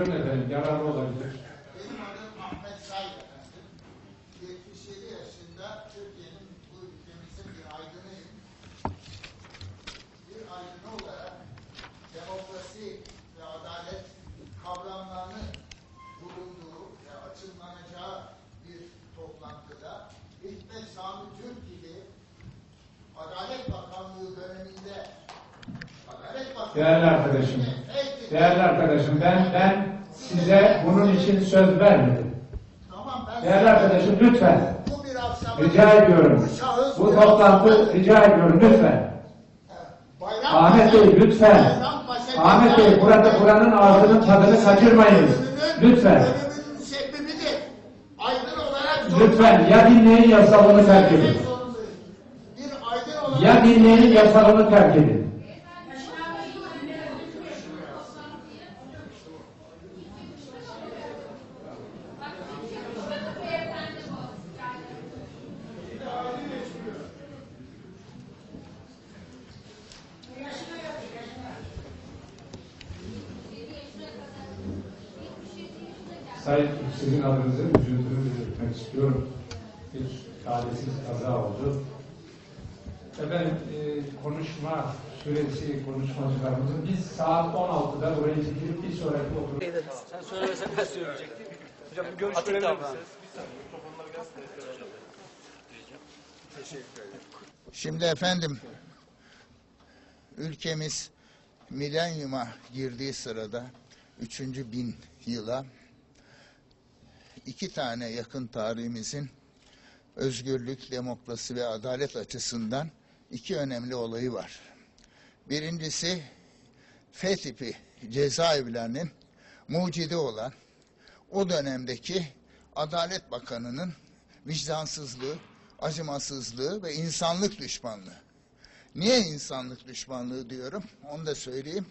Buyurun efendim, yararlı olabilir. Benim adım Ahmet Said efendim. 77 yaşında Türkiye'nin bu ülkemizin bir aydınıyım. Bir aydın olarak demokrasi ve adalet kavramlarının bulunduğu ve açıklanacağı bir toplantıda Hikmet Sami Türk gibi Adalet Bakanlığı döneminde Adalet Bakanlığı Değerli arkadaşım, değerli arkadaşım ben ben size bunun için söz vermedim. Tamam ben Değerli arkadaşım lütfen bu bir rica ediyorum. Bu Bu toplantı rica ediyorum lütfen. Bayram Ahmet Bey lütfen. Ahmet Bey burada buranın ağzının tadını kaçırmayınız. Ölümünün- Lütfen. Lütfen ya dinleyin ya salonu terk edin. Ya dinleyin ya salonu terk edin. Sayın sizin adınızı üzüntümü belirtmek istiyorum. Bir talihsiz kaza oldu. Efendim e, konuşma süresi konuşmacılarımızın biz saat 16'da burayı bitirip bir sonraki oturum Sen söylemesen ben söyleyecektim. Hocam bir görüş verebilir misiniz? Bir saniye mikrofonları biraz Şimdi efendim ülkemiz milenyuma girdiği sırada üçüncü bin yıla iki tane yakın tarihimizin özgürlük, demokrasi ve adalet açısından iki önemli olayı var. Birincisi F tipi cezaevlerinin mucidi olan o dönemdeki Adalet Bakanı'nın vicdansızlığı, acımasızlığı ve insanlık düşmanlığı. Niye insanlık düşmanlığı diyorum? Onu da söyleyeyim.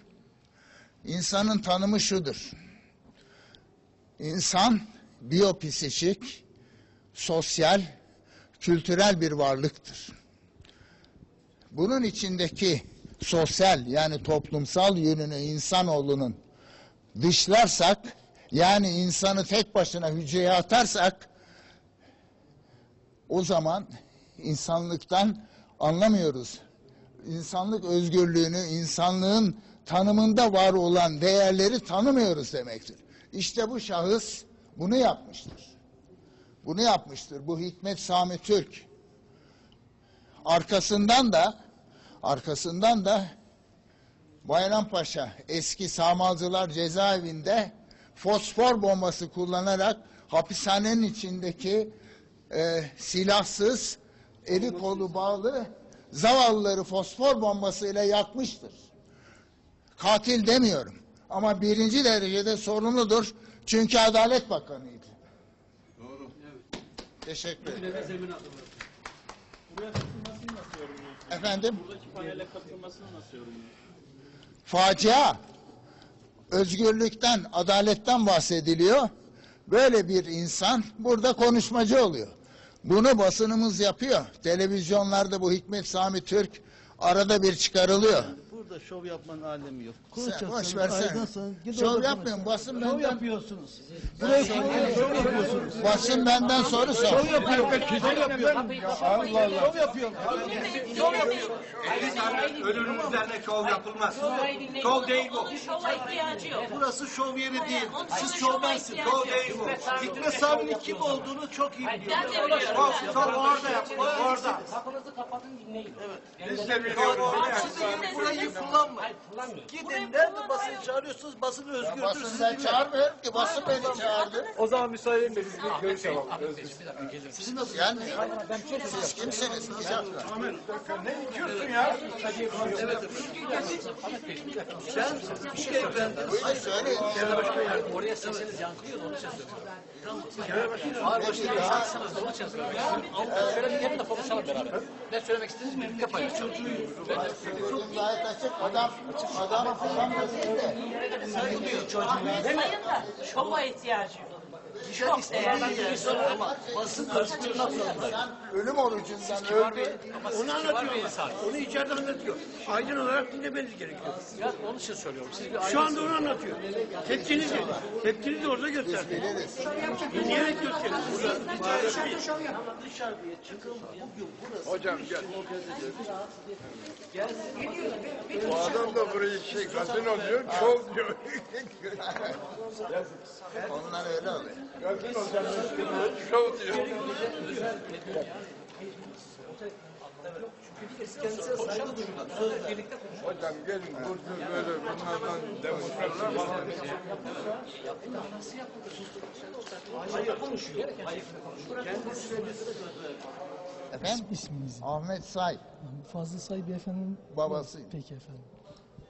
İnsanın tanımı şudur. İnsan biyopsişik, sosyal, kültürel bir varlıktır. Bunun içindeki sosyal yani toplumsal yönünü insanoğlunun dışlarsak yani insanı tek başına hücreye atarsak o zaman insanlıktan anlamıyoruz. İnsanlık özgürlüğünü, insanlığın tanımında var olan değerleri tanımıyoruz demektir. İşte bu şahıs bunu yapmıştır. Bunu yapmıştır. Bu Hikmet Sami Türk. Arkasından da arkasından da Bayrampaşa eski Samalcılar cezaevinde fosfor bombası kullanarak hapishanenin içindeki e, silahsız, eli kolu bağlı zavallıları fosfor bombasıyla yakmıştır. Katil demiyorum ama birinci derecede sorumludur çünkü Adalet Bakanıydı. Doğru. Teşekkür ederim. Buraya katılmasını nasıl yorumluyorsun? Efendim? Buradaki panele katılmasını nasıl yorumluyorsun? facia. Özgürlükten, adaletten bahsediliyor. Böyle bir insan burada konuşmacı oluyor. Bunu basınımız yapıyor. Televizyonlarda bu Hikmet Sami Türk arada bir çıkarılıyor. Burada şov yapmanın alemi yok. Sen Konuşacaksın, boş versene. aydınsın, git Şov orada yapmıyorum. konuş. Basın Şov benden, yapıyorsunuz. Buraya şov yapıyorsunuz. basın benden soru sor. Şov yapıyor. Şov yapıyor. Allah Allah. Şov yapıyor. Ölünün üzerine şov yapılmaz. Şov değil bu. Şova ihtiyacı yok. Burası şov yeri değil. Siz şovmensiniz. Şov değil bu. Hikmet Sami'nin kim olduğunu çok iyi Ben de biliyorum. biliyorum. Şov, şov orada yapılır. Orada. Kapınızı kapatın dinleyin. Biz de biliyoruz. Burayı kullanma. Hayır kullanmıyorum. Gidin nerede basın çağırıyorsunuz basın özgürdür. Basın Siz ben çağırmıyorum ki. Basın beni çağırdı. O zaman müsaade edin de biz bir görüş alalım. Sizin nasıl? Yani siz kimsiniz? Ne diyorsun ya? Sen bir şey efendim. Buyurun söyleyin. Oraya sesiniz yankılıyor onun için söylüyorum. Başta bir Şansınız da onun için söylüyorum. Şöyle gelin de konuşalım beraber. Ne söylemek istediğinizi birlikte paylaşalım. Çocuğum gayet açık. Adam, adam, adam da değil de. Sayın da şova ihtiyacı yok. Çok değerli yerler ama basın karıştırmak zorunda. Ölüm orucundan öldü. Onu anlatıyor insan. Onu içeride anlatıyor. Aydın olarak dinlemeniz gerekiyor. Ya onun için söylüyorum. Siz bir Şu anda onu anlatıyor. Tepkinizi, tepkinizi orada göster. Dinleyerek gösterin. Burada dışarıya çıkın bugün burası. Hocam gel. Bu adam da burayı şey gazino diyor, şov diyor. Onlar öyle oluyor. Şov diyor. Hocam gelin burada böyle bunlardan demonstrasyon var. Efendim? İsminiz? Ahmet Say Fazıl Say Beyefendi'nin babası. Peki efendim.